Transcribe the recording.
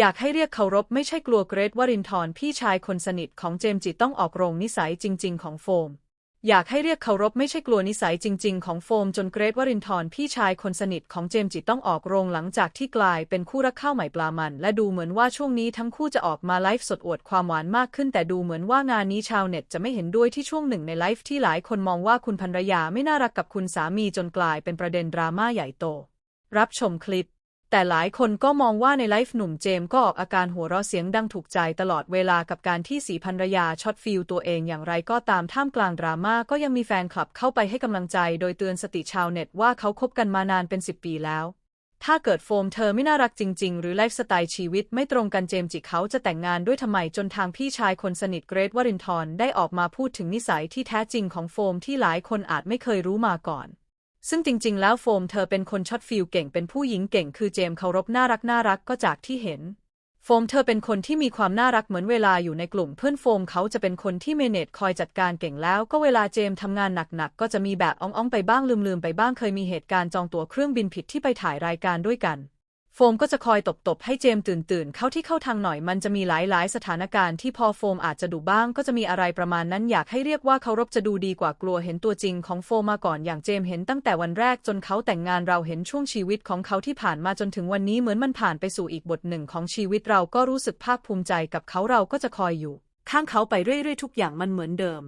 อยากให้เรียกเคารพไม่ใช่กลัวเกรทวรินทร์พี่ชายคนสนิทของเจมส์จิต้องออกโรงนิสัยจริง ๆ ของโฟม อยากให้เรียกเคารพไม่ใช่กลัวนิสัยจริง ๆ ของโฟมจนเกรทวรินทร์พี่ชายคนสนิทของเจมส์จิต้องออกโรงหลังจากที่กลายเป็นคู่รักข้าวใหม่ปลามัน และดูเหมือนว่าช่วงนี้ทั้งคู่จะออกมาไลฟ์สดอวดความหวานมากขึ้น แต่ดูเหมือนว่างานนี้ชาวเน็ตจะไม่เห็นด้วยที่ช่วงหนึ่งในไลฟ์ที่หลายคนมองว่าคุณภรรยาไม่น่ารักกับคุณสามีจนกลายเป็นประเด็นดราม่าใหญ่โต รับชมคลิป แต่หลายคนก็มองว่าในไลฟ์หนุ่มเจมส์ก็ออกอาการหัวเราะเสียงดังถูกใจตลอดเวลากับการที่สีภรรยาช็อตฟิลตัวเองอย่างไรก็ตามท่ามกลางดราม่าก็ยังมีแฟนคลับเข้าไปให้กำลังใจ โดยเตือนสติชาวเน็ตว่าเขาคบกันมานานเป็น 10 ปีแล้ว ถ้าเกิดโฟมเธอไม่น่ารักจริง ๆ หรือไลฟ์สไตล์ชีวิตไม่ตรงกันเจมส์จิเขาจะแต่งงานด้วยทำไมจนทางพี่ชายคนสนิทเกรทวรินทร์ได้ออกมาพูดถึงนิสัยที่แท้จริงของโฟมที่หลายคนอาจไม่เคยรู้มาก่อน ซึ่งจริง ๆ แล้วโฟมเธอเป็นคนช็อตฟิลเก่งเป็นผู้หญิงเก่งคือเจมเคารพน่ารักน่ารักก็จากที่เห็น โฟมเธอเป็นคนที่มีความน่ารักเหมือนเวลาอยู่ในกลุ่มเพื่อนโฟมเขาจะเป็นคนที่เมเนจคอยจัดการเก่งแล้ว ก็เวลาเจมทำงานหนักๆก็จะมีแบบอ่องๆไปบ้างลืมๆไปบ้างเคยมีเหตุการณ์จองตั๋วเครื่องบินผิดที่ไปถ่ายรายการด้วยกัน โฟมก็จะคอยตบๆให้เจมส์ตื่นตื่นๆเข้าที่เข้าทางหน่อยมันจะมีหลายๆ สถานการณ์ที่พอโฟมอาจจะดุบ้างก็จะมีอะไรประมาณนั้นอยากให้เรียกว่าเคารพจะดูดีกว่ากลัวเห็นตัวจริงของโฟมมาก่อนอย่างเจมส์เห็นตั้งแต่วันแรกจนเขาแต่งงานเราเห็นช่วงชีวิตของเขาที่ผ่านมาจนถึงวันนี้เหมือนมันผ่านไปสู่อีกบทหนึ่งของชีวิตเราก็รู้สึกภาคภูมิใจกับเขาเราก็จะคอยอยู่ ข้างเขาไปเรื่อยๆ ทุกอย่างมันเหมือนเดิม